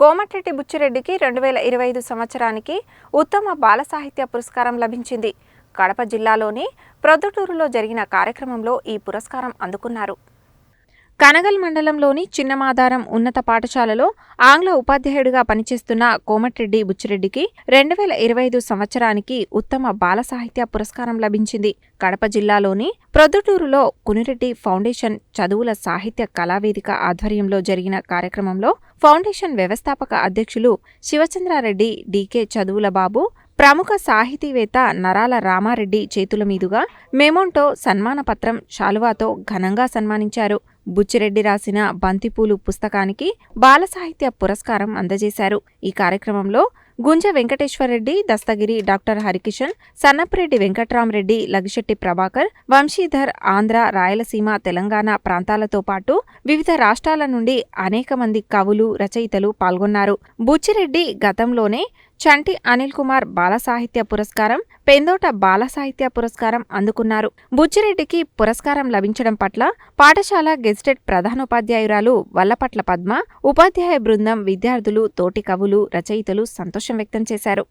కోమటిరెడ్డి బుచ్చిరెడ్డికి రెండు వేల ఇరవై ఐదు సంవత్సరానికి ఉత్తమ బాల సాహిత్య పురస్కారం లభించింది. కడప జిల్లాలోని ప్రొద్దుటూరులో జరిగిన కార్యక్రమంలో ఈ పురస్కారం అందుకున్నారు. కనగల్ మండలంలోని చిన్నమాదారం ఉన్నత పాఠశాలలో ఆంగ్ల ఉపాధ్యాయుడిగా పనిచేస్తున్న కోమటిరెడ్డి బుచ్చిరెడ్డికి రెండు వేల ఇరవై ఐదు సంవత్సరానికి ఉత్తమ బాల సాహిత్య పురస్కారం లభించింది. కడప జిల్లాలోని ప్రొద్దుటూరులో కునిరెడ్డి ఫౌండేషన్ చదువుల సాహిత్య కళావేదిక ఆధ్వర్యంలో జరిగిన కార్యక్రమంలో ఫౌండేషన్ వ్యవస్థాపక అధ్యక్షులు శివచంద్రారెడ్డి డీకే చదువుల బాబు ప్రముఖ సాహితీవేత్త నరాల రామారెడ్డి చేతుల మీదుగా మెమోంటో సన్మాన పత్రం శాలువాతో ఘనంగా సన్మానించారు. బుచ్చిరెడ్డి రాసిన బంతిపూలు పుస్తకానికి బాల సాహిత్య పురస్కారం అందజేశారు. ఈ కార్యక్రమంలో గుంజ వెంకటేశ్వరరెడ్డి దస్తగిరి డాక్టర్ హరికిషన్ సన్నపరెడ్డి వెంకట్రామరెడ్డి లగిశెట్టి ప్రభాకర్ వంశీధర్ ఆంధ్ర రాయలసీమ తెలంగాణ ప్రాంతాలతో పాటు వివిధ రాష్ట్రాల నుండి అనేక మంది కవులు రచయితలు పాల్గొన్నారు. బుచ్చిరెడ్డి గతంలోనే చంటి అనిల్ కుమార్ బాల సాహిత్య పురస్కారం పెందోట బాల సాహిత్య పురస్కారం అందుకున్నారు. బుచ్చిరెడ్డికి పురస్కారం లభించడం పట్ల పాఠశాల గెజిటెడ్ ప్రధానోపాధ్యాయురాలు వల్లపట్ల పద్మ ఉపాధ్యాయ బృందం విద్యార్థులు తోటి కవులు రచయితలు సంతోషం వ్యక్తం చేశారు.